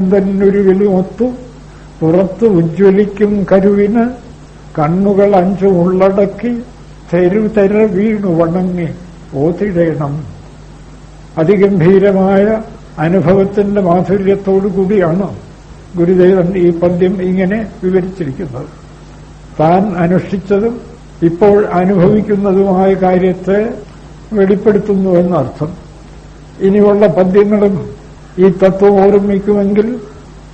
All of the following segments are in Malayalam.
തന്നുരുവിലുമൊത്തു പുറത്ത് ഉജ്ജ്വലിക്കും കരുവിന് കണ്ണുകൾ അഞ്ചു ഉള്ളടക്കി തെരുതെര വീണു വണങ്ങി ഓതിടേണം. അതിഗംഭീരമായ അനുഭവത്തിന്റെ മാധുര്യത്തോടു കൂടിയാണ് ഗുരുദേവൻ ഈ പദ്യം ഇങ്ങനെ വിവരിച്ചിരിക്കുന്നത്. താൻ അനുഷ്ഠിച്ചതും ഇപ്പോൾ അനുഭവിക്കുന്നതുമായ കാര്യത്തെ വെളിപ്പെടുത്തുന്നു എന്നർത്ഥം. ഇനിയുള്ള പദ്യങ്ങളും ഈ തത്വം ഓർമ്മിക്കുമെങ്കിൽ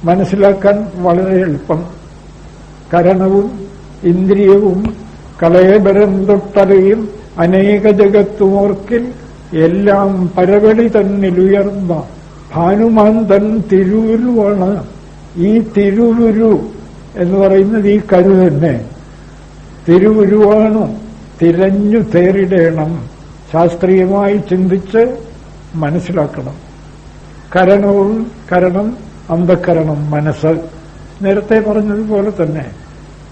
മനസ്സിലാക്കാൻ വളരെ എളുപ്പം. കരണവും ഇന്ദ്രിയവും കളയബരം തൊട്ടറിയും അനേക ജഗത്തുമോർക്കിൽ എല്ലാം പരവളി തന്നിലുയർന്ന ഭാനുമാൻ തൻ തിരുവുരുവാണ് ഈ തിരുവുരു എന്ന് പറയുന്നത് ഈ കരു തന്നെ. തിരുവുരുവാണ് തിരഞ്ഞു തേറിടേണം. ശാസ്ത്രീയമായി ചിന്തിച്ച് മനസ്സിലാക്കണം. കരണവും കരണം അന്ധക്കരണം മനസ്സ്. നേരത്തെ പറഞ്ഞതുപോലെ തന്നെ.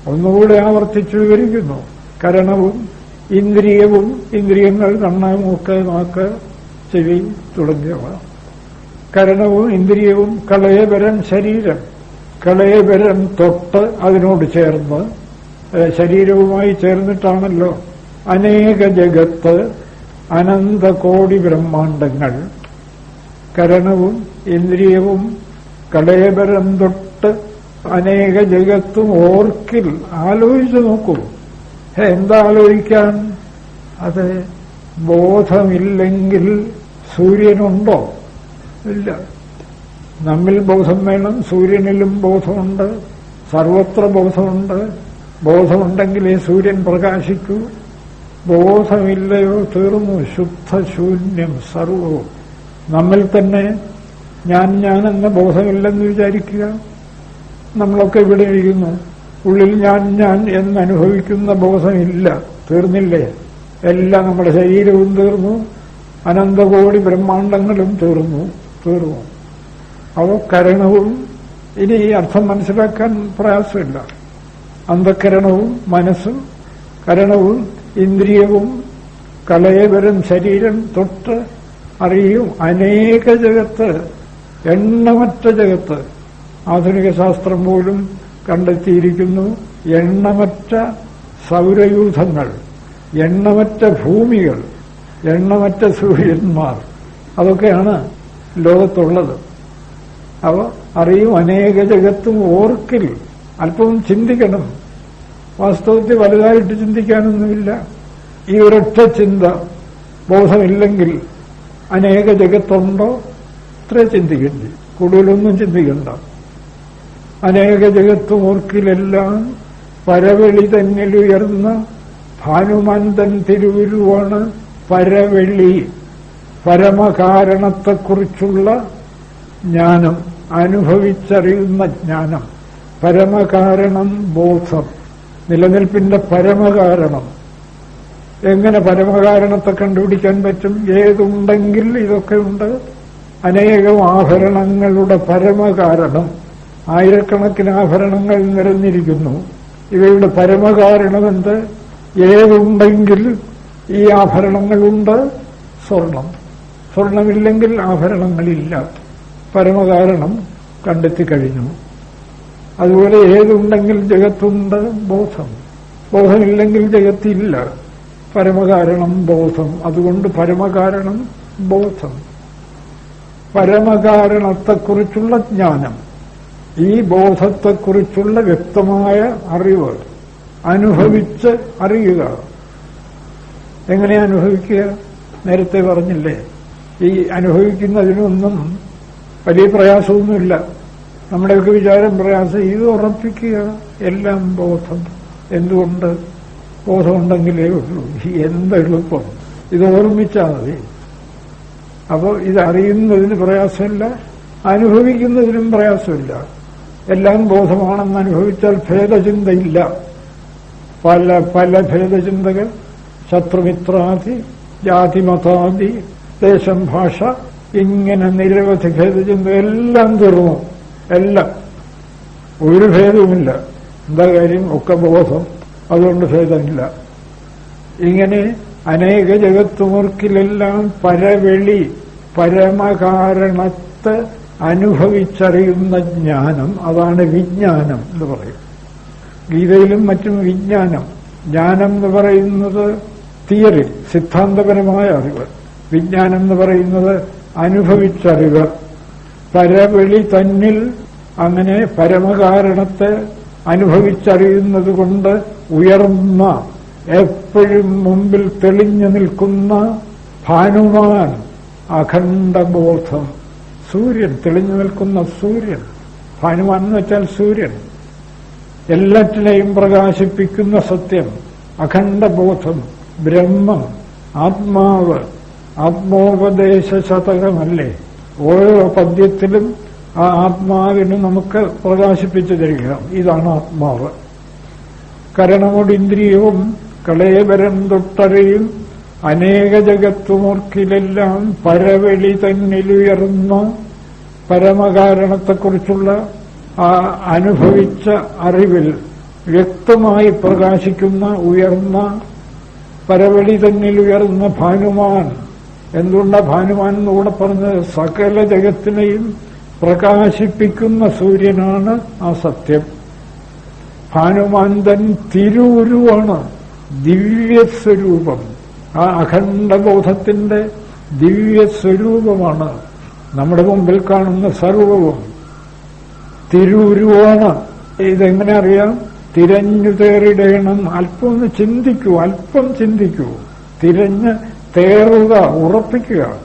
ഒന്നുകൂടെ ആവർത്തിച്ചു വിവരിക്കുന്നു. കരണവും ഇന്ദ്രിയവും ഇന്ദ്രിയങ്ങൾ കണ്ണ് മൂക്ക് നാക്ക് ചെവി തുടങ്ങിയവ. കരണവും ഇന്ദ്രിയവും കളയപരം ശരീരം. കളയപരം തൊട്ട് അതിനോട് ചേർന്ന് ശരീരവുമായി ചേർന്നിട്ടാണല്ലോ അനേക ജഗത്ത് അനന്തകോടി ബ്രഹ്മാണ്ടങ്ങൾ. കരണവും ഇന്ദ്രിയവും കടയബരം തൊട്ട് അനേക ജഗത്തും ഓർക്കിൽ ആലോചിച്ചു നോക്കൂ. എന്താ ആലോചിക്കാൻ അത് ബോധമില്ലെങ്കിൽ സൂര്യനുണ്ടോ? ഇല്ല. നമ്മിൽ ബോധം വേണം സൂര്യനിലും ബോധമുണ്ട് സർവത്ര ബോധമുണ്ട്. ബോധമുണ്ടെങ്കിലേ സൂര്യൻ പ്രകാശിക്കൂ. ബോധമില്ലയോ തീർന്നു ശുദ്ധശൂന്യം സർവവും. നമ്മിൽ തന്നെ ഞാൻ ഞാൻ എന്ന ബോധമില്ലെന്ന് വിചാരിക്കുക. നമ്മളൊക്കെ ഇവിടെ ഇരിക്കുന്നു. ഉള്ളിൽ ഞാൻ ഞാൻ എന്നനുഭവിക്കുന്ന ബോധമില്ല. തീർന്നില്ലേ? എല്ലാം നമ്മുടെ ശരീരവും തീർന്നു. അനന്തകോടി ബ്രഹ്മാണ്ടങ്ങളും തീർന്നു. തീർന്നു. അവ കരണവും ഇനി ഈ അർത്ഥം മനസ്സിലാക്കാൻ പ്രയാസമില്ല. അന്ധകരണവും മനസ്സും കരണവും ഇന്ദ്രിയവും കലയവരും ശരീരം തൊട്ട് അറിയും. അനേക ജഗത്ത് എണ്ണമറ്റ ജഗത്ത്. ആധുനിക ശാസ്ത്രം പോലും കണ്ടെത്തിയിരിക്കുന്നു എണ്ണമറ്റ സൗരയൂഥങ്ങൾ എണ്ണമറ്റ ഭൂമികൾ എണ്ണമറ്റ സൂര്യന്മാർ. അതൊക്കെയാണ് ലോകത്തുള്ളത്. അപ്പോൾ അറിയും അനേക ജഗത്തും ഓർക്കിൽ അല്പം ചിന്തിക്കണം. വാസ്തവത്തിൽ വലുതായിട്ട് ചിന്തിക്കാനൊന്നുമില്ല. ഈ ഒരൊറ്റ ചിന്ത ബോധമില്ലെങ്കിൽ അനേക ജഗത്തുണ്ടോ? ഇത്ര ചിന്തിക്കണ്ട. കൂടുതലൊന്നും ചിന്തിക്കണ്ട. അനേക ജഗത്ത് ഓർക്കിലെല്ലാം പരവെളി തന്നിലുയർന്ന ഭാനുമന്തൻ തിരുവുരുവാണ് പരവെളി പരമകാരണത്തെക്കുറിച്ചുള്ള ജ്ഞാനം അനുഭവിച്ചറിയുന്ന ജ്ഞാനം പരമകാരണം ബോധം നിലനിൽപ്പിന്റെ പരമകാരണം. എങ്ങനെ പരമകാരണത്തെ കണ്ടുപിടിക്കാൻ പറ്റും? ഏതുണ്ടെങ്കിൽ ഇതൊക്കെ ഉണ്ട്. അനേകം ആഭരണങ്ങളുടെ പരമകാരണം. ആയിരക്കണക്കിന് ആഭരണങ്ങൾ നിറഞ്ഞിരിക്കുന്നു. ഇവയുടെ പരമകാരണം എന്ത്? ഏതുണ്ടെങ്കിൽ ഈ ആഭരണങ്ങളുണ്ട്? സ്വർണം. സ്വർണമില്ലെങ്കിൽ ആഭരണങ്ങളില്ല. പരമകാരണം കണ്ടെത്തി കഴിഞ്ഞു. അതുപോലെ ഏതുണ്ടെങ്കിൽ ജഗത്തുണ്ട്? ബോധം. ബോധമില്ലെങ്കിൽ ജഗത്തില്ല. പരമകാരണം ബോധം. അതുകൊണ്ട് പരമകാരണം ബോധം. പരമകാരണത്തെക്കുറിച്ചുള്ള ജ്ഞാനം ഈ ബോധത്തെക്കുറിച്ചുള്ള വ്യക്തമായ അറിവ് അനുഭവിച്ച് അറിയുക. എങ്ങനെ അനുഭവിക്കുക? നേരത്തെ പറഞ്ഞില്ലേ ഈ അനുഭവിക്കുന്നതിനൊന്നും വലിയ പ്രയാസമൊന്നുമില്ല. നമ്മുടെയൊക്കെ വിചാരം പ്രയാസം ഇത് ഉറപ്പിക്കുക എല്ലാം ബോധം. എന്തുകൊണ്ട്? ബോധമുണ്ടെങ്കിലേ ഉള്ളൂ. എന്തെളുപ്പം. ഇത് ഓർമ്മിച്ചാൽ മതി. അപ്പോൾ ഇത് അറിയുന്നതിന് പ്രയാസമില്ല അനുഭവിക്കുന്നതിനും പ്രയാസമില്ല. എല്ലാം ബോധമാണെന്ന് അനുഭവിച്ചാൽ ഭേദചിന്തയില്ല. പല പല ഭേദചിന്തകൾ. ശത്രുമിത്രാദി ജാതിമതാദി ദേശം ഭാഷ ഇങ്ങനെ നിരവധി ഭേദചിന്ത എല്ലാം തീർന്നു. എല്ലാം. ഒരു ഭേദവുമില്ല. എന്താ കാര്യം? ഒക്കെ ബോധം. അതുകൊണ്ട് ഭേദമില്ല. ഇങ്ങനെ അനേക ജഗത്തുമുർക്കിലെല്ലാം പരവെളി പരമകാരണത്ത് അനുഭവിച്ചറിയുന്ന ജ്ഞാനം അതാണ് വിജ്ഞാനം എന്ന് പറയും. ഗീതയിലും മറ്റും വിജ്ഞാനം. ജ്ഞാനം എന്ന് പറയുന്നത് തിയറി സിദ്ധാന്തപരമായ അറിവ്. വിജ്ഞാനം എന്ന് പറയുന്നത് അനുഭവിച്ചറിവ്. പരവെളി തന്നിൽ അങ്ങനെ പരമകാരണത്തെ അനുഭവിച്ചറിയുന്നത് കൊണ്ട് ഉയർന്ന എപ്പോഴും മുമ്പിൽ തെളിഞ്ഞു നിൽക്കുന്ന ഭാനുമാൻ അഖണ്ഡബോധം. സൂര്യൻ തെളിഞ്ഞു നിൽക്കുന്ന സൂര്യൻ. ഭാനുമാൻ എന്ന് വെച്ചാൽ സൂര്യൻ. എല്ലാറ്റിനെയും പ്രകാശിപ്പിക്കുന്ന സത്യം അഖണ്ഡബോധം ബ്രഹ്മം ആത്മാവ്. ആത്മോപദേശ ശതകമല്ലേ? ഓരോ പദ്യത്തിലും ആ ആത്മാവിന് നമുക്ക് പ്രകാശിപ്പിച്ചു തരിക. ഇതാണ് ആത്മാവ്. കരണമൊടിന്ദ്രിയവും കളേവരം തൊട്ടറിയും അനേക ജഗത്തുമോർക്കിലെല്ലാം പരവെളി തന്നിലുയർന്ന. പരമകാരണത്തെക്കുറിച്ചുള്ള ആ അനുഭവിച്ച അറിവിൽ വ്യക്തമായി പ്രകാശിക്കുന്ന ഉയർന്ന പരവെളി തന്നിൽ ഉയർന്ന ഭാനുമാൻ. എന്തുകൊണ്ടാ ഭാനുമാൻ എന്നുകൂടെ പറഞ്ഞ് സകല ജഗത്തിനെയും പ്രകാശിപ്പിക്കുന്ന സൂര്യനാണ് ആ സത്യം. ഭാനുമാന്തൻ തിരൂരുവാണ് ദിവ്യസ്വരൂപം. ആ അഖണ്ഡബോധത്തിന്റെ ദിവ്യസ്വരൂപമാണ് നമ്മുടെ മുമ്പിൽ കാണുന്ന സർവവും. തിരൂരുവാണ്. ഇതെങ്ങനെ അറിയാം? തിരഞ്ഞു തേറിടേണം. അല്പം ഒന്ന് ചിന്തിക്കൂ അല്പം ചിന്തിക്കൂ. തിരഞ്ഞ് തേറുക ഉറപ്പിക്കുക.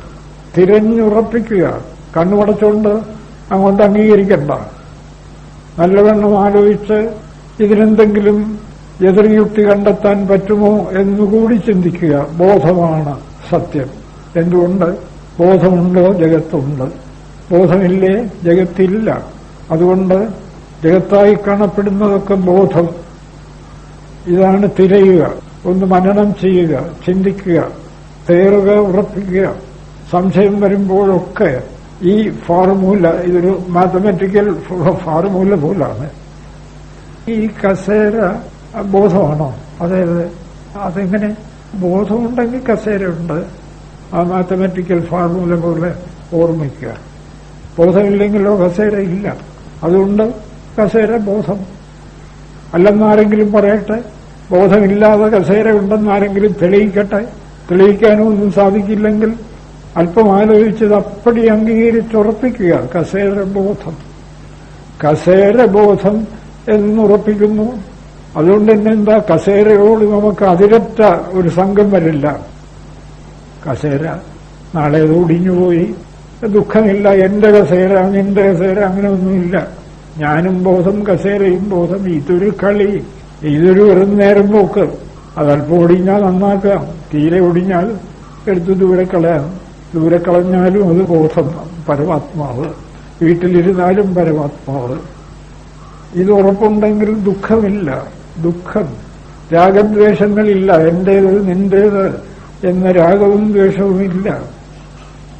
തിരഞ്ഞുറപ്പിക്കുക. കണ്ണുമടച്ചുകൊണ്ട് അങ്ങോട്ട് അംഗീകരിക്കണ്ട. നല്ലവണ്ണം ആലോചിച്ച് ഇതിനെന്തെങ്കിലും എതിർയുക്തി കണ്ടെത്താൻ പറ്റുമോ എന്നുകൂടി ചിന്തിക്കുക. ബോധമാണ് സത്യം. എന്തുകൊണ്ട്? ബോധമുണ്ടോ? ജഗത്തുണ്ട്. ബോധമില്ലേ? ജഗത്തില്ല. അതുകൊണ്ട് ജഗത്തായി കാണപ്പെടുന്നതൊക്കെ ബോധം. ഇതാണ് തിരയുക. ഒന്ന് മനനം ചെയ്യുക ചിന്തിക്കുക തേറുക ഉറപ്പിക്കുക. സംശയം വരുമ്പോഴൊക്കെ ഈ ഫോർമുല ഇതൊരു മാത്തമാറ്റിക്കൽ ഫോർമുല പോലാണ്. ഈ കസേര ബോധമാണോ? അതായത് അതെങ്ങനെ ബോധമുണ്ടെങ്കിൽ കസേരയുണ്ട്. ആ മാത്തമാറ്റിക്കൽ ഫോർമുല പോലെ ഓർമ്മിക്കുക. ബോധമില്ലെങ്കിലോ കസേര ഇല്ല. അതുകൊണ്ട് കസേര ബോധം. അല്ലെന്നാരെങ്കിലും പറയട്ടെ ബോധമില്ലാതെ കസേര ഉണ്ടെന്നാരെങ്കിലും തെളിയിക്കട്ടെ. തെളിയിക്കാനോ ഒന്നും സാധിക്കില്ലെങ്കിൽ അല്പം ആലോചിച്ചത് അപ്പടി അംഗീകരിച്ചുറപ്പിക്കുക. കസേര ബോധം. കസേര ബോധം എന്നുറപ്പിക്കുന്നു. അതുകൊണ്ട് തന്നെ എന്താ കസേരയോട് നമുക്ക് അതിരറ്റ ഒരു സംഘം വരില്ല. കസേര നാളെ അത് ഒടിഞ്ഞുപോയി. ദുഃഖമില്ല എന്റെ കസേര നിന്റെ കസേര അങ്ങനെ ഒന്നുമില്ല ഞാനും ബോധം കസേരയും ബോധം ഇതൊരു കളി ഇതൊരു വെറും നേരം പോക്ക്. അതല്പം ഒടിഞ്ഞാൽ നന്നാക്കാം തീരെ ഒടിഞ്ഞാൽ എടുത്ത് ദൂരെ കളയാം. ദൂരെ കളഞ്ഞാലും അത് ബോധം പരമാത്മാവ്. വീട്ടിലിരുന്നാലും പരമാത്മാവ്. ഇത് ഉറപ്പുണ്ടെങ്കിൽ ദുഃഖമില്ല. ദുഃഖം. രാഗദ്വേഷങ്ങളില്ല. എന്റേത് നിന്റേത് എന്ന രാഗവും ദ്വേഷവും ഇല്ല.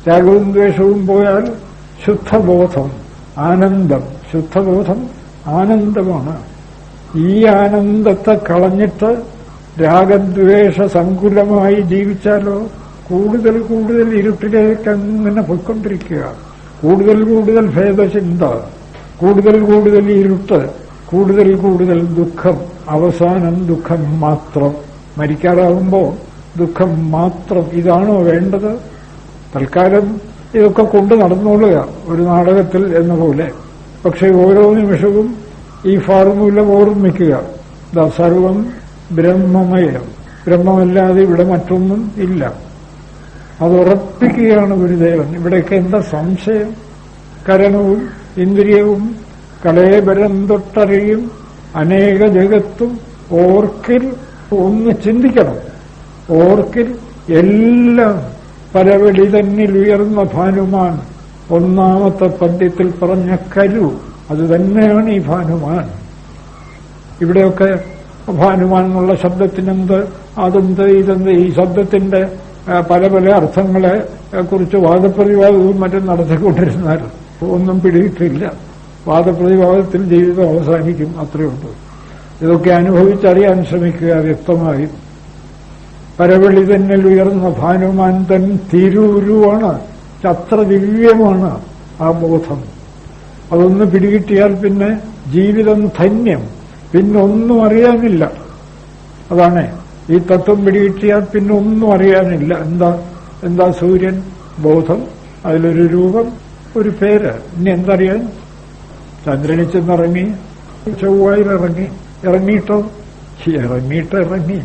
രാഗവും ദ്വേഷവും പോയാൽ ശുദ്ധബോധം ആനന്ദം. ശുദ്ധബോധം ആനന്ദമാണ്. ഈ ആനന്ദത്തെ കളഞ്ഞിട്ട് രാഗദ്വേഷ സങ്കുലമായി ജീവിച്ചാലോ കൂടുതൽ കൂടുതൽ ഇരുട്ടിലേക്ക് അങ്ങനെ പൊയ്ക്കൊണ്ടിരിക്കുക. കൂടുതൽ കൂടുതൽ ഭേദചിന്ത. കൂടുതൽ കൂടുതൽ ഇരുട്ട് കൂടുതൽ കൂടുതൽ ദുഃഖം അവസാനം ദുഃഖം മാത്രം. മരിക്കാറാവുമ്പോൾ ദുഃഖം മാത്രം. ഇതാണോ വേണ്ടത്? തൽക്കാലം ഇതൊക്കെ കൊണ്ട് നടന്നോളുക ഒരു നാടകത്തിൽ എന്ന പോലെ. പക്ഷെ ഓരോ നിമിഷവും ഈ ഫാർമുല ഓർമ്മിക്കുക. സർവം ബ്രഹ്മമയം. ബ്രഹ്മമല്ലാതെ ഇവിടെ മറ്റൊന്നും ഇല്ല. അത് ഉറപ്പിക്കുകയാണ് ഗുരുദേവൻ. ഇവിടെയൊക്കെ എന്താ സംശയം? കരണവും ഇന്ദ്രിയവും കളേബരം തൊട്ടറിയും അനേക ജഗത്തും ഓർക്കിൽ ഒന്ന് ചിന്തിക്കണം. ഓർക്കിൽ എല്ലാം പരവെളി തന്നിൽ ഉയർന്ന ഭാനുമാൻ. ഒന്നാമത്തെ പദ്യത്തിൽ പറഞ്ഞ കരു അത് തന്നെയാണ് ഈ ഭാനുമാൻ. ഇവിടെയൊക്കെ ഭാനുമാൻ എന്നുള്ള ശബ്ദത്തിനെന്ത് അതെന്ത് ഇതെന്ത് ഈ ശബ്ദത്തിന്റെ പല പല അർത്ഥങ്ങളെ കുറിച്ച് വാദപ്രതിവാദവും മറ്റും നടത്തിക്കൊണ്ടിരുന്നാൽ ഒന്നും പിടിയിട്ടില്ല. വാദപ്രതിവാദത്തിൽ ജീവിതം അവസാനിക്കും അത്രയേ ഉള്ളൂ. ഇതൊക്കെ അനുഭവിച്ചറിയാൻ ശ്രമിക്കുക വ്യക്തമായി. പരവെളി തന്നിൽ ഉയർന്ന ഭാനുമാൻ തൻ തിരൂരുവാണ്. അത്ര ദിവ്യമാണ് ആ ബോധം. അതൊന്ന് പിടികിട്ടിയാൽ പിന്നെ ജീവിതം ധന്യം. പിന്നെ ഒന്നും അറിയാനില്ല. അതാണ്. ഈ തത്വം പിടികിട്ടിയാൽ പിന്നെ ഒന്നും അറിയാനില്ല. എന്താ എന്താ സൂര്യൻ? ബോധം. അതിലൊരു രൂപം. ഒരു പേര്. ഇനി എന്തറിയാൻ ചന്ദ്രനിൽ ചെന്നിറങ്ങി. ചൊവ്വായിൽ ഇറങ്ങി. ഇറങ്ങിയിട്ടോ? ഇറങ്ങിയിട്ട് ഇറങ്ങി.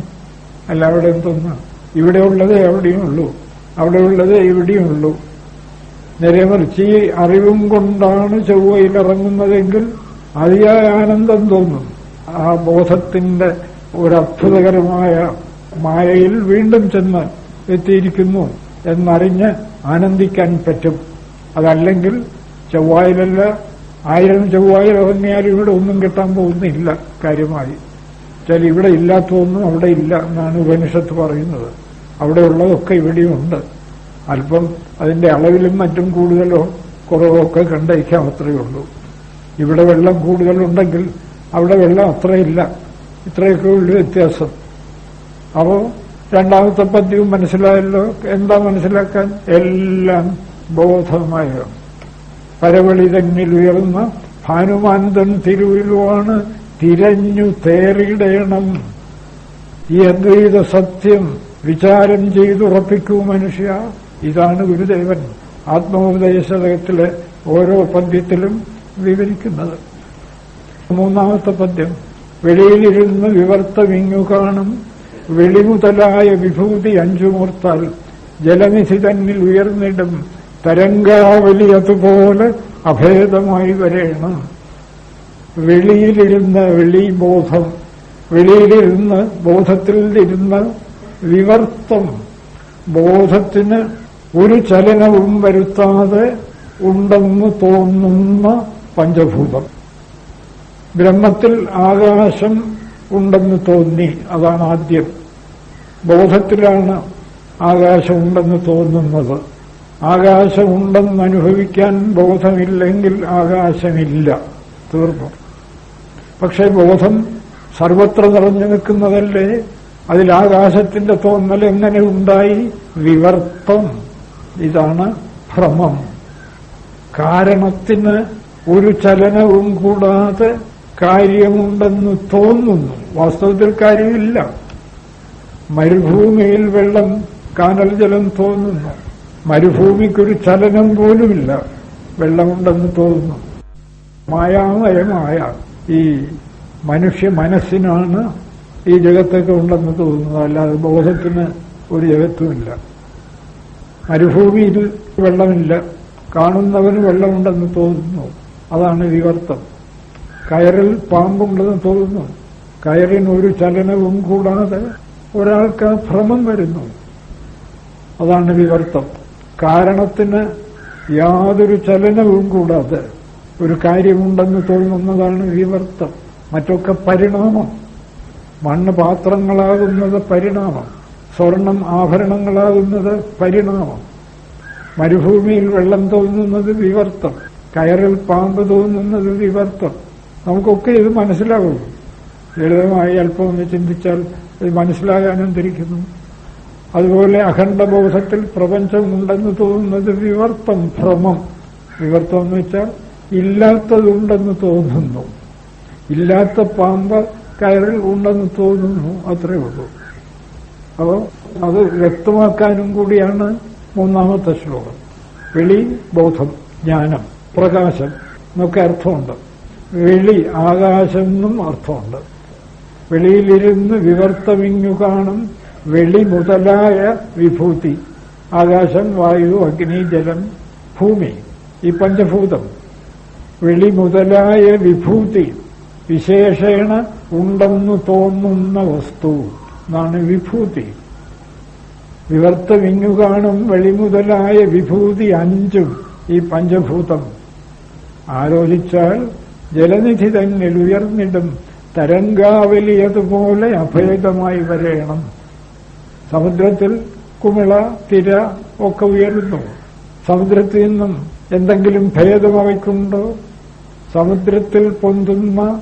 അല്ല അവിടെ എന്തൊന്ന്? ഇവിടെ ഉള്ളത് എവിടെയും ഉള്ളൂ. അവിടെ ഉള്ളത് ഇവിടെയും ഉള്ളൂ. നേരെ മറിച്ച് ഈ അറിവും കൊണ്ടാണ് ചൊവ്വയിൽ ഇറങ്ങുന്നതെങ്കിൽ അതിയായ ആനന്ദം തോന്നും. ആ ബോധത്തിന്റെ ഒരു അത്ഭുതകരമായ മായയിൽ വീണ്ടും ചെന്ന് എത്തിയിരിക്കുന്നു എന്നറിഞ്ഞ് ആനന്ദിക്കാൻ പറ്റും. അതല്ലെങ്കിൽ ചൊവ്വായിലല്ല ആയിരം ചൊവ്വായിൽ ഇറങ്ങിയാലും ഇവിടെ ഒന്നും കിട്ടാൻ പോകുന്നില്ല കാര്യമായി. ചില ഇവിടെ ഇല്ലാത്തതൊന്നും അവിടെ ഇല്ല എന്നാണ് ഉപനിഷത്ത് പറയുന്നത്. അവിടെ ഉള്ളതൊക്കെ ഇവിടെയുണ്ട് അല്പം അതിന്റെ അളവിലും മറ്റും കൂടുതലോ കുറവോ ഒക്കെ കണ്ടയിക്കാം അത്രയേ ഉള്ളൂ. ഇവിടെ വെള്ളം കൂടുതലുണ്ടെങ്കിൽ അവിടെ വെള്ളം അത്രയില്ല. ഇത്രയൊക്കെ ഉള്ളൊരു വ്യത്യാസം. അപ്പോ രണ്ടാമത്തെ പദ്യവും മനസ്സിലായല്ലോ? എന്താ മനസ്സിലാക്കാൻ? എല്ലാം ബോധമായ. പരവളി തന്നിൽ ഉയർന്ന ഭാനുമാന്തൻ തിരുവിലുമാണ് തിരഞ്ഞു തേറിയിടയണം ഈ അദ്വൈത സത്യം വിചാരം ചെയ്തുറപ്പിക്കൂ മനുഷ്യ. ഇതാണ് ഗുരുദേവൻ ആത്മോപദേശകത്തിലെ ഓരോ പദ്യത്തിലും വിവരിക്കുന്നത്. മൂന്നാമത്തെ പദ്യം വെളിയിലിരുന്ന് വിവർത്തമിങ്ങു കാണും. വെളിമുതലായ വിഭൂതി അഞ്ചുമൂർത്താൽ ജലനിധി തന്നിൽ ഉയർന്നിടും. തരംഗാവലി അതുപോലെ അഭേദമായി വരേണം. വെളിയിലിരുന്ന് വെളി ബോധം വെളിയിലിരുന്ന് ബോധത്തിൽ ഇരുന്ന് വിവർത്തം ബോധത്തിന് ഒരു ചലനവും വരുത്താതെ ഉണ്ടെന്ന് തോന്നുന്ന പഞ്ചഭൂതം. ബ്രഹ്മത്തിൽ ആകാശം ഉണ്ടെന്ന് തോന്നി അതാണ് ആദ്യം. ബോധത്തിലാണ് ആകാശമുണ്ടെന്ന് തോന്നുന്നത്. ആകാശമുണ്ടെന്ന് അനുഭവിക്കാൻ ബോധമില്ലെങ്കിൽ ആകാശമില്ല. തീർന്നു. പക്ഷെ ബോധം സർവത്ര നിറഞ്ഞു നിൽക്കുന്നതല്ലേ? അതിൽ ആകാശത്തിന്റെ തോന്നൽ എങ്ങനെ ഉണ്ടായി? വിവർത്തം. ഇതാണ് ഭ്രമം. കാരണത്തിന് ഒരു ചലനവും കൂടാതെ കാര്യമുണ്ടെന്ന് തോന്നുന്നു. വാസ്തവത്തിൽ കാര്യമില്ല. മരുഭൂമിയിൽ വെള്ളം കാനൽ ജലം തോന്നുന്നു. മരുഭൂമിക്കൊരു ചലനം പോലുമില്ല. വെള്ളമുണ്ടെന്ന് തോന്നുന്നു. മായാമയമായ ഈ മനുഷ്യ മനസ്സിനാണ് ഈ ജഗത്തൊക്കെ ഉണ്ടെന്ന് തോന്നുന്നത്. അല്ലാതെ ബോധത്തിന് ഒരു ജഗത്തുമില്ല. മരുഭൂമിയിൽ വെള്ളമില്ല. കാണുന്നവന് വെള്ളമുണ്ടെന്ന് തോന്നുന്നു. അതാണ് വിവർത്തം കയറിൽ പാമ്പുണ്ടെന്ന് തോന്നുന്നു. കയറിന് ഒരു ചലനവും കൂടാതെ ഒരാൾക്ക് ഭ്രമം വരുന്നു. അതാണ് വിവർത്തം കാരണത്തിന് യാതൊരു ചലനവും കൂടാതെ ഒരു കാര്യമുണ്ടെന്ന് തോന്നുന്നതാണ് വിവർത്തം മറ്റൊക്കെ പരിണാമം. മണ്ണ് പാത്രങ്ങളാകുന്നത് പരിണാമം. സ്വർണം ആഭരണങ്ങളാകുന്നത് പരിണാമം. മരുഭൂമിയിൽ വെള്ളം തോന്നുന്നത് വിവർത്തം. കയറിൽ പാമ്പ് തോന്നുന്നത് വിവർത്തം. നമുക്കൊക്കെ ഇത് മനസ്സിലാകും. ലളിതമായി അല്പം ഒന്ന് ചിന്തിച്ചാൽ ഇത് മനസ്സിലാകാനും തിരിക്കുന്നു അതുപോലെ അഖണ്ഡബോധത്തിൽ പ്രപഞ്ചമുണ്ടെന്ന് തോന്നുന്നത് വിവർത്തം ഭ്രമം. വിവർത്തം എന്ന് വെച്ചാൽ ഇല്ലാത്തതുണ്ടെന്ന് തോന്നുന്നു. ഇല്ലാത്ത പാമ്പ് കയറിൽ ഉണ്ടെന്ന് തോന്നുന്നു. അത്രേ ഉള്ളൂ. അപ്പോൾ അത് വ്യക്തമാക്കാനും കൂടിയാണ് മൂന്നാമത്തെ ശ്ലോകം. വെളി ബോധം ജ്ഞാനം പ്രകാശം എന്നൊക്കെ അർത്ഥമുണ്ട്. വെളി ആകാശം എന്നും അർത്ഥമുണ്ട്. വെളിയിലിരുന്ന് വിവർത്തമിങ്ങു കാണും വെളി മുതലായ വിഭൂതി ആകാശം വായു അഗ്നി ജലം ഭൂമി ഈ പഞ്ചഭൂതം. വെളി മുതലായ വിഭൂതി വിശേഷേണ ഉണ്ടെന്ന് തോന്നുന്ന വസ്തു എന്നാണ് വിഭൂതി. വിവർത്തമിങ്ങു കാണും വെളിമുതലായ വിഭൂതി അഞ്ചും ഈ പഞ്ചഭൂതം. ആലോചിച്ചാൽ ജലനിധി തന്നിൽ ഉയർന്നിടും തരംഗാവലിയതുപോലെ അഭേദമായി വരേണം. സമുദ്രത്തിൽ കുമിള തിര ഒക്കെ ഉയരുന്നു. സമുദ്രത്തിൽ നിന്നും എന്തെങ്കിലും ഭേദം അവയ്ക്കുണ്ടോ? സമുദ്രത്തിൽ പൊന്തുന്ന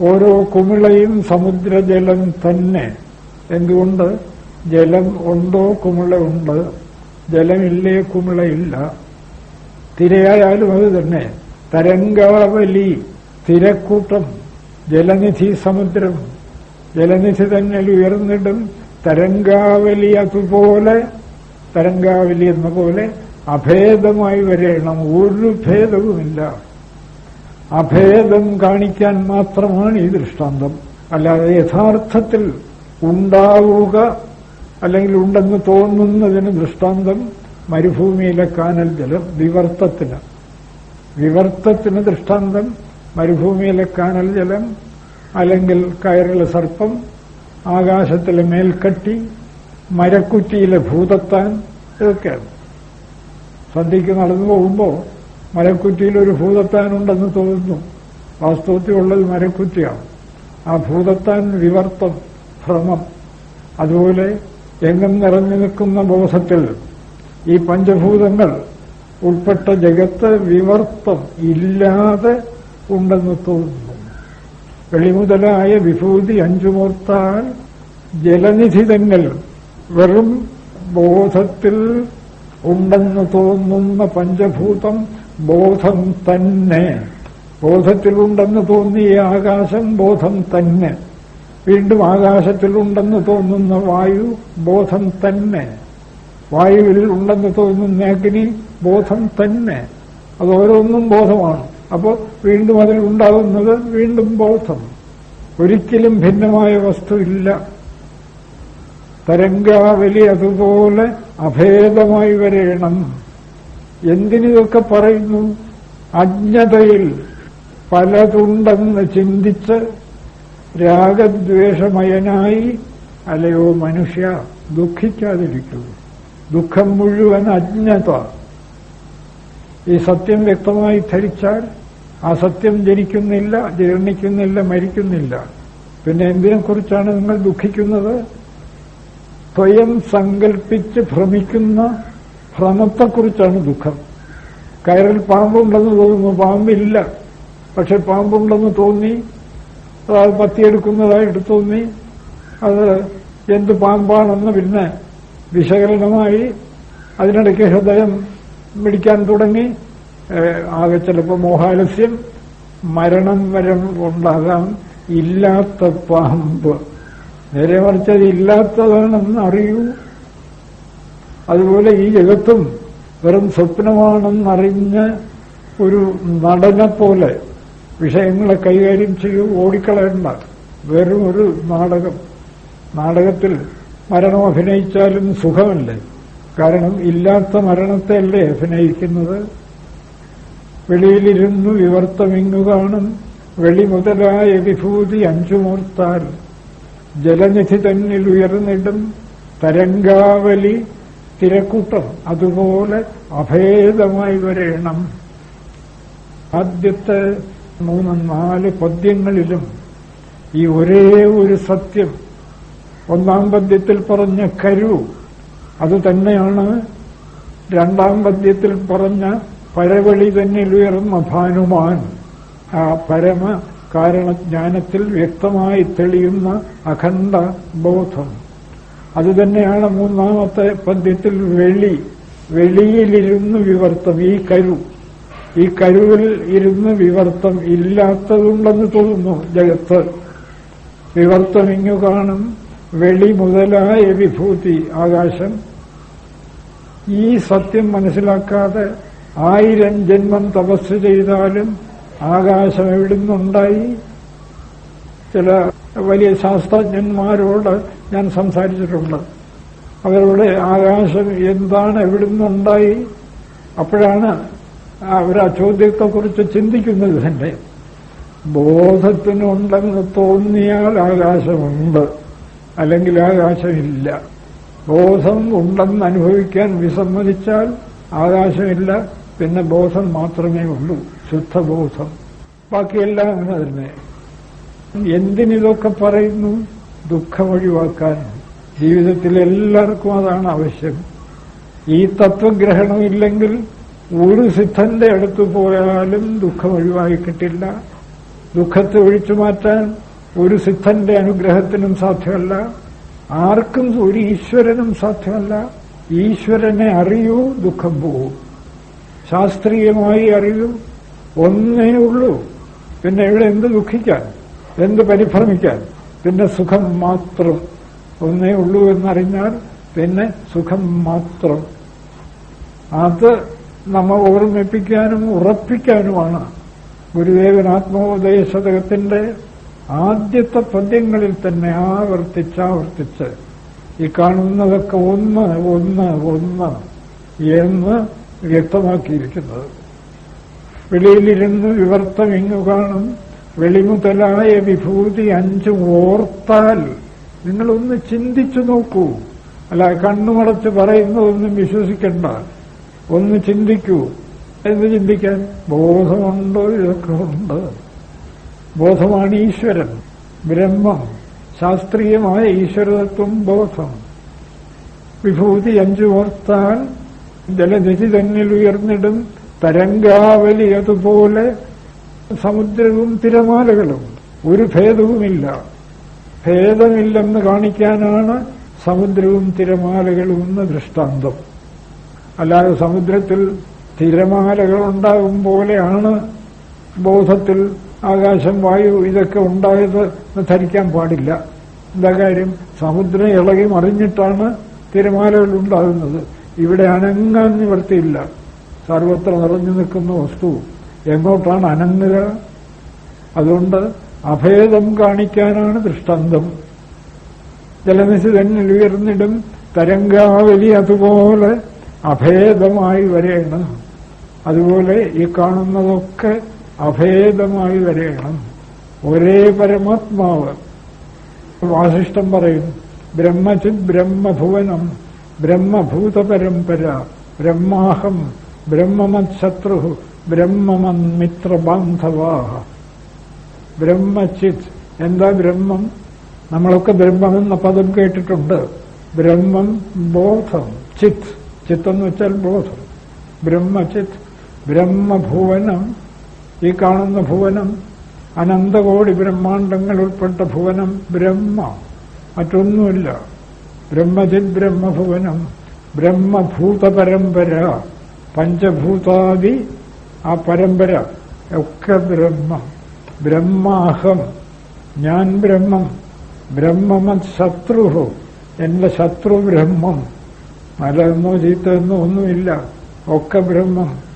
ഓരോ കുമിളയും സമുദ്രജലം തന്നെ. എന്തുകൊണ്ട്? ജലം ഉണ്ടോ? കുമിള ഉണ്ട്. ജലമില്ലേ? കുമിളയില്ല തിരയായാലും അത് തന്നെ. തരംഗാവലി തിരക്കൂട്ടം ജലനിധി സമുദ്രം. ജലനിധി തന്നെ ഉയർന്നിടും തരംഗാവലി അതുപോലെ തരംഗാവലി എന്ന പോലെ അഭേദമായി വരേണം. ഒരു ഭേദവുമില്ല. അഭേദം കാണിക്കാൻ മാത്രമാണ് ഈ ദൃഷ്ടാന്തം. അല്ലാതെ യഥാർത്ഥത്തിൽ ഉണ്ടാവുക അല്ലെങ്കിൽ ഉണ്ടെന്ന് തോന്നുന്നതിന് ദൃഷ്ടാന്തം മരുഭൂമിയിലെ കാനൽ ജലം വിവർത്തത്തിന്. വിവർത്തത്തിന് ദൃഷ്ടാന്തം മരുഭൂമിയിലെ കാനൽ ജലം അല്ലെങ്കിൽ കയറിലെ സർപ്പം ആകാശത്തിലെ മേൽക്കട്ടി മരക്കുറ്റിയിലെ ഭൂതത്താൻ ഇതൊക്കെയാണ്. സന്ധ്യയ്ക്ക് നടന്നു പോകുമ്പോൾ മരക്കുറ്റിയിൽ ഒരു ഭൂതത്താനുണ്ടെന്ന് തോന്നുന്നു. വാസ്തവത്തിൽ ഉള്ളത് മരക്കുറ്റിയാണ്. ആ ഭൂതത്താൻ വിവർത്തം ഭ്രമം. അതുപോലെ എങ്ങും നിറഞ്ഞു നിൽക്കുന്ന ബോധത്തിൽ ഈ പഞ്ചഭൂതങ്ങൾ ഉൾപ്പെട്ട ജഗത്ത് വിവർത്തം ഇല്ലാതെ ഉണ്ടെന്ന് തോന്നുന്നു. വെളിമുതലായ വിഭൂതി അഞ്ചുമോർത്താൽ ജലനിധി തങ്ങൾ വെറും ബോധത്തിൽ ഉണ്ടെന്ന് തോന്നുന്ന പഞ്ചഭൂതം ബോധം തന്നെ. ബോധത്തിലുണ്ടെന്ന് തോന്നിയ ആകാശം ബോധം തന്നെ. വീണ്ടും ആകാശത്തിലുണ്ടെന്ന് തോന്നുന്ന വായു ബോധം തന്നെ. വായുവിൽ ഉണ്ടെന്ന് തോന്നുന്ന അഗ്നി ബോധം തന്നെ. അതോരോന്നും ബോധമാണ്. അപ്പോൾ വീണ്ടും അതിൽ ഉണ്ടാകുന്നത് വീണ്ടും ബോധം. ഒരിക്കലും ഭിന്നമായ വസ്തു ഇല്ല തരംഗാവലി അതുപോലെ അഭേദമായി വരേണം. എന്തിനിതൊക്കെ പറയുന്നു? അജ്ഞതയിൽ പലതുണ്ടെന്ന് ചിന്തിച്ച് രാഗദ്വേഷമയനായി അലയോ മനുഷ്യ ദുഃഖിക്കാതിരിക്കൂ. ദുഃഖം മുഴുവൻ അജ്ഞത. ഈ സത്യം വ്യക്തമായി ധരിച്ചാൽ ആ സത്യം ജനിക്കുന്നില്ല ജീർണിക്കുന്നില്ല മരിക്കുന്നില്ല. പിന്നെ എന്തിനെക്കുറിച്ചാണ് നിങ്ങൾ ദുഃഖിക്കുന്നത്? സ്വയം സങ്കല്പിച്ച് ഭ്രമിക്കുന്ന ഭ്രമത്തെക്കുറിച്ചാണ് ദുഃഖം. കയറിൽ പാമ്പുണ്ടെന്ന് തോന്നുന്നു പാമ്പില്ല. പക്ഷെ പാമ്പുണ്ടെന്ന് തോന്നി പത്തിയെടുക്കുന്നതായിട്ട് തോന്നി. അത് എന്ത് പാമ്പാണെന്ന് പിന്നെ വിശകലനമായി അതിനിടയ്ക്ക് ഹൃദയം പിടിക്കാൻ തുടങ്ങി. ആകെ ചിലപ്പോൾ മോഹാലസ്യം മരണം വരെ ഉണ്ടാകാം. ഇല്ലാത്ത പാമ്പ്. നേരെ മറിച്ചത് ഇല്ലാത്തതാണെന്ന് അറിയൂ. അതുപോലെ ഈ ജഗത്തും വെറും സ്വപ്നമാണെന്നറിഞ്ഞ് ഒരു നടനെ പോലെ വിഷയങ്ങളെ കൈകാര്യം ചെയ്യൂ ഓടിക്കളയണ്ട. വെറും ഒരു നാടകം. നാടകത്തിൽ മരണം അഭിനയിച്ചാലും സുഖമല്ലേ? കാരണം ഇല്ലാത്ത മരണത്തെയല്ലേ അഭിനയിക്കുന്നത്? വെളിയിലിരുന്നു വിവർത്തമിങ്ങു കാണും വെളി മുതലായ വിഭൂതി അഞ്ചുമൂർത്താൽ. ജലനിധി തന്നിൽ ഉയർന്നിടും തരംഗാവലി തിരക്കൂട്ടം. അതുപോലെ അഭേദമായി വരേണം. ആദ്യത്തെ മൂന്ന് നാല് പദ്യങ്ങളിലും ഈ ഒരേ ഒരു സത്യം. ഒന്നാം പദ്യത്തിൽ പറഞ്ഞ കരു അത് തന്നെയാണ് രണ്ടാം പദ്യത്തിൽ പറഞ്ഞ പരവളി തന്നിൽ ഉയർന്ന ഭാനുമാൻ. ആ പരമ കാരണജ്ഞാനത്തിൽ വ്യക്തമായി തെളിയുന്ന അഖണ്ഡ ബോധം. അതുതന്നെയാണ് മൂന്നാമത്തെ പദ്യത്തിൽ വെളി. വെളിയിലിരുന്ന് വിവർത്തം. ഈ കരു. ഈ കരുവിൽ ഇരുന്ന് വിവർത്തം ഇല്ലാത്തതുണ്ടെന്ന് തോന്നുന്നു ജഗത്ത്. വിവർത്തം ഇങ്ങു കാണും. വെളി മുതലായ വിഭൂതി ആകാശം. ഈ സത്യം മനസ്സിലാക്കാതെ ആയിരം ജന്മം തപസ് ചെയ്താലും ആകാശം എവിടുന്നുണ്ടായി? ചില വലിയ ശാസ്ത്രജ്ഞന്മാരോട് ഞാൻ സംസാരിച്ചിട്ടുണ്ട്. അവരുടെ ആകാശം എന്താണ് എവിടുന്നുണ്ടായി? അപ്പോഴാണ് അവർ ആ ചോദ്യത്തെക്കുറിച്ച് ചിന്തിക്കുന്നത് തന്നെ. ബോധത്തിനുണ്ടെന്ന് തോന്നിയാൽ ആകാശമുണ്ട്. അല്ലെങ്കിൽ ആകാശമില്ല ബോധം ഉണ്ടെന്ന് അനുഭവിക്കാൻ വിസമ്മതിച്ചാൽ ആകാശമില്ല പിന്നെ ബോധം മാത്രമേ ഉള്ളൂ ശുദ്ധബോധം. ബാക്കിയെല്ലാം അങ്ങനെ തന്നെ. എന്തിനിതൊക്കെ പറയുന്നു? ദുഃഖം ഒഴിവാക്കാൻ. ജീവിതത്തിൽ എല്ലാവർക്കും അതാണ് ആവശ്യം. ഈ തത്വഗ്രഹണം ഇല്ലെങ്കിൽ ഒരു സിദ്ധന്റെ അടുത്ത് പോയാലും ദുഃഖം ഒഴിവായി കിട്ടില്ല. ദുഃഖത്തെ ഒഴിച്ചു മാറ്റാൻ ഒരു സിദ്ധന്റെ അനുഗ്രഹത്തിനും സാധ്യമല്ല. ആർക്കും ഒരു ഈശ്വരനും സാധ്യമല്ല. ഈശ്വരനെ അറിയൂ ദുഃഖം പോവും ശാസ്ത്രീയമായി അറിയൂ. ഒന്നേ ഉള്ളൂ. പിന്നെ ഇവിടെ എന്ത് ദുഃഖിക്കാൻ? എന്ത് പരിഭ്രമിക്കാൻ? പിന്നെ സുഖം മാത്രം. ഒന്നേ ഉള്ളൂ എന്നറിഞ്ഞാൽ പിന്നെ സുഖം മാത്രം. അത് നമ്മ ഓർമ്മിപ്പിക്കാനും ഉറപ്പിക്കാനുമാണ് ഗുരുദേവൻ ആത്മോപദേശതകത്തിന്റെ ആദ്യത്തെ പദ്യങ്ങളിൽ തന്നെ ആവർത്തിച്ചാവർത്തിച്ച് ഈ കാണുന്നതൊക്കെ ഒന്ന് ഒന്ന് ഒന്ന് എന്ന് വ്യക്തമാക്കിയിരിക്കുന്നത്. വെളിയിലിരുന്ന് വിവർത്തം ഇങ്ങു കാണും. വെളിമുതലായ വിഭൂതി അഞ്ചും ഓർത്താൽ നിങ്ങളൊന്ന് ചിന്തിച്ചു നോക്കൂ. അല്ല കണ്ണുമടച്ച് പറയുന്നതൊന്നും വിശ്വസിക്കണ്ട. ഒന്ന് ചിന്തിക്കൂ. എന്ത് ചിന്തിക്കാൻ? ബോധമുണ്ടോ? ഇതൊക്കെ ഉണ്ട്. ബോധമാണ് ഈശ്വരൻ ബ്രഹ്മം ശാസ്ത്രീയമായ ഈശ്വരതത്വം ബോധം. വിഭൂതി അഞ്ചു ഓർത്താൽ ജലനിധി തന്നിൽ ഉയർന്നിടും തരംഗാവലി അതുപോലെ സമുദ്രവും തിരമാലകളും. ഒരു ഭേദവുമില്ല. ഭേദമില്ലെന്ന് കാണിക്കാനാണ് സമുദ്രവും തിരമാലകളും എന്ന ദൃഷ്ടാന്തം. അല്ലാതെ സമുദ്രത്തിൽ തിരമാലകൾ ഉണ്ടാകും പോലെയാണ് ബോധത്തിൽ ആകാശം വായു ഇതൊക്കെ ഉണ്ടായത് ധരിക്കാൻ പാടില്ല. എന്താ കാര്യം? സമുദ്രം ഇളകി മറിഞ്ഞിട്ടാണ് തിരമാലകൾ ഉണ്ടാകുന്നത്. ഇവിടെ അനങ്ങാൻ നിവർത്തിയില്ല സർവത്ര നിറഞ്ഞു നിൽക്കുന്ന വസ്തു എങ്ങോട്ടാണ് അനങ്ങുക? അതുകൊണ്ട് അഭേദം കാണിക്കാനാണ് ദൃഷ്ടാന്തം. ജലനിശി തന്നിൽ ഉയർന്നിടും തരംഗാവലി അതുപോലെ അഭേദമായി വരെയാണ് അതുപോലെ ഈ കാണുന്നതൊക്കെ അഭേദമായി വരെയാണ് ഒരേ പരമാത്മാവ്. വാസിഷ്ടം പറയും ബ്രഹ്മചിത് ബ്രഹ്മഭുവനം ബ്രഹ്മഭൂത പരമ്പര ബ്രഹ്മാഹം ബ്രഹ്മമത് ശത്രു ബ്രഹ്മമൻ മിത്രബാന്ധവാഹ ബ്രഹ്മചിത്. എന്താ ബ്രഹ്മം? നമ്മളൊക്കെ ബ്രഹ്മം എന്ന പദം കേട്ടിട്ടുണ്ട്. ബ്രഹ്മം ബോധം ചിത്. ചിത്തെന്ന് വെച്ചാൽ ബോധം. ബ്രഹ്മചിത്. ബ്രഹ്മഭുവനം ഈ കാണുന്ന ഭുവനം അനന്തകോടി ബ്രഹ്മാണ്ടങ്ങൾ ഉൾപ്പെട്ട ഭുവനം ബ്രഹ്മ. മറ്റൊന്നുമില്ല. ബ്രഹ്മതിൽ ബ്രഹ്മഭുവനം ബ്രഹ്മഭൂത പരമ്പര പഞ്ചഭൂതാദി ആ പരമ്പര ഒക്കെ ബ്രഹ്മം. ബ്രഹ്മാഹം ഞാൻ ബ്രഹ്മം ബ്രഹ്മമത് ശത്രു എന്റെ ശത്രു ബ്രഹ്മം. നല്ലതെന്നോ ചീത്തയെന്നോ ഒന്നുമില്ല ഒക്കെ ബ്രഹ്മം.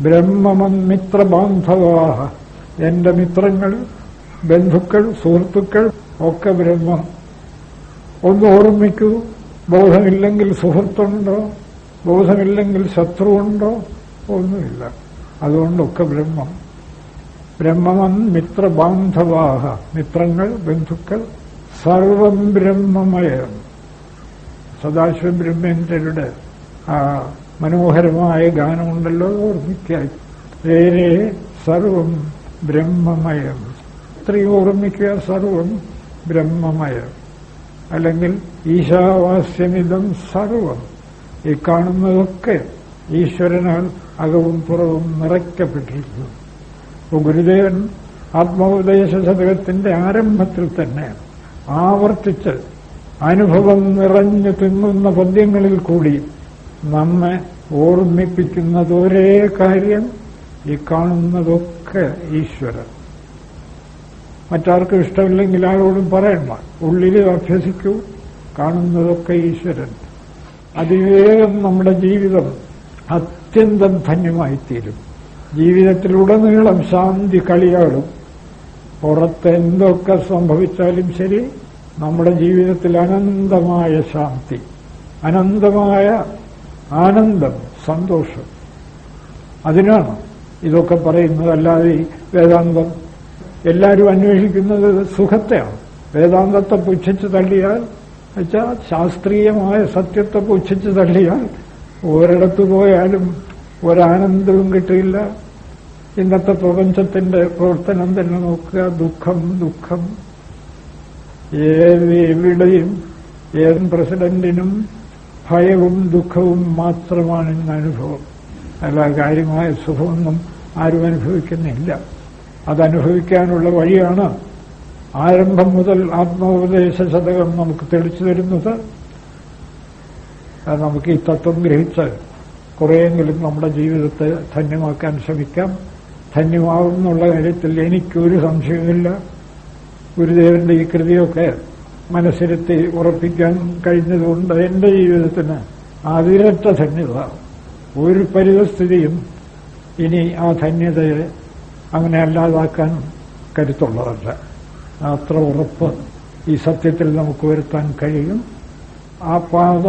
ബ്രഹ്മമൻ മിത്രബാന്ധവാഹ എന്റെ മിത്രങ്ങൾ ബന്ധുക്കൾ സുഹൃത്തുക്കൾ ഒക്കെ ബ്രഹ്മം. ഒന്ന് ഓർമ്മിക്കൂ ബോധമില്ലെങ്കിൽ സുഹൃത്തുണ്ടോ? ബോധമില്ലെങ്കിൽ ശത്രുവുണ്ടോ? ഒന്നുമില്ല. അതുകൊണ്ടൊക്കെ ബ്രഹ്മം. ബ്രഹ്മമൻ മിത്രബാന്ധവാഹ. മിത്രങ്ങൾ ബന്ധുക്കൾ സർവം ബ്രഹ്മമയം. സദാശിവ ബ്രഹ്മേന്ദ്രരുടെ ആ മനോഹരമായ ഗാനമുണ്ടല്ലോ ഓർമ്മിക്കാൻ വേറെ സർവം ബ്രഹ്മമയം. ഇത്രയും ഓർമ്മിക്കുക സർവം ബ്രഹ്മമയം. അല്ലെങ്കിൽ ഈശാവാസ്യമിതം സർവം. ഈ കാണുന്നതൊക്കെ ഈശ്വരനാൽ അകവും പുറവും നിറയ്ക്കപ്പെട്ടിരിക്കുന്നു. അപ്പോൾ ഗുരുദേവൻ ആത്മോപദേശ ശതകത്തിന്റെ ആരംഭത്തിൽ തന്നെ ആവർത്തിച്ച് അനുഭവം നിറഞ്ഞു തിങ്ങുന്ന പദ്യങ്ങളിൽ കൂടി നമ്മെ ഓർമ്മിപ്പിക്കുന്നത് ഒരേ കാര്യം ഈ കാണുന്നതൊക്കെ ഈശ്വരൻ. മറ്റാർക്കും ഇഷ്ടമില്ലെങ്കിൽ ആരോടും പറയണ്ട. ഉള്ളിൽ അഭ്യസിക്കൂ കാണുന്നതൊക്കെ ഈശ്വരൻ. അതിവേഗം നമ്മുടെ ജീവിതം അത്യന്തം ധന്യമായിത്തീരും. ജീവിതത്തിലുടനീളം ശാന്തി കളിയാടും. പുറത്ത് എന്തൊക്കെ സംഭവിച്ചാലും ശരി നമ്മുടെ ജീവിതത്തിൽ അനന്തമായ ശാന്തി അനന്തമായ ആനന്ദം സന്തോഷം. അതിനാണ് ഇതൊക്കെ പറയുന്നത് അല്ലാതെ വേദാന്തം. എല്ലാവരും അന്വേഷിക്കുന്നത് സുഖത്തെയാണ്. വേദാന്തത്തെ പുച്ഛിച്ച് തള്ളിയാൽ വെച്ചാൽ ശാസ്ത്രീയമായ സത്യത്തെ പുച്ഛിച്ച് തള്ളിയാൽ ഒരിടത്ത് പോയാലും ഒരാനന്ദവും കിട്ടില്ല ഇന്നത്തെ പ്രപഞ്ചത്തിന്റെ പ്രവർത്തനം തന്നെ നോക്കുക. ദുഃഖം ദുഃഖം. ഏത് എവിടെയും ഏത് പ്രസിഡന്റിനും ഭയവും ദുഃഖവും മാത്രമാണ് ഇന്ന് അനുഭവം. അല്ല കാര്യമായ സുഖമൊന്നും ആരും അനുഭവിക്കുന്നില്ല. അതനുഭവിക്കാനുള്ള വഴിയാണ് ആരംഭം മുതൽ ആത്മോപദേശ ശതകം നമുക്ക് തെളിച്ചു തരുന്നത്. നമുക്ക് ഈ തത്വം ഗ്രഹിച്ച് കുറേയെങ്കിലും നമ്മുടെ ജീവിതത്തെ ധന്യമാക്കാൻ ശ്രമിക്കാം. ധന്യമാവും എന്നുള്ള കാര്യത്തിൽ എനിക്കൊരു സംശയമില്ല ഗുരുദേവന്റെ ഈ കൃതിയൊക്കെ മനസ്സിരുത്തി ഉറപ്പിക്കാൻ കഴിഞ്ഞതുകൊണ്ട് എന്റെ ജീവിതത്തിന് അതിരട്ട ധന്യത. ഒരു പരിതസ്ഥിതിയും ഇനി ആ ധന്യതയെ അങ്ങനെ അല്ലാതാക്കാൻ കരുത്തുള്ളതല്ല. അത്ര ഉറപ്പ് ഈ സത്യത്തിൽ നമുക്ക് വരുത്താൻ കഴിയും. ആ പാത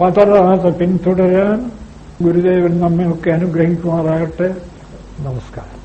പതറാതെ പിന്തുടരാൻ ഗുരുദേവൻ നമ്മയൊക്കെ അനുഗ്രഹിക്കുമാറാകട്ടെ. നമസ്കാരം.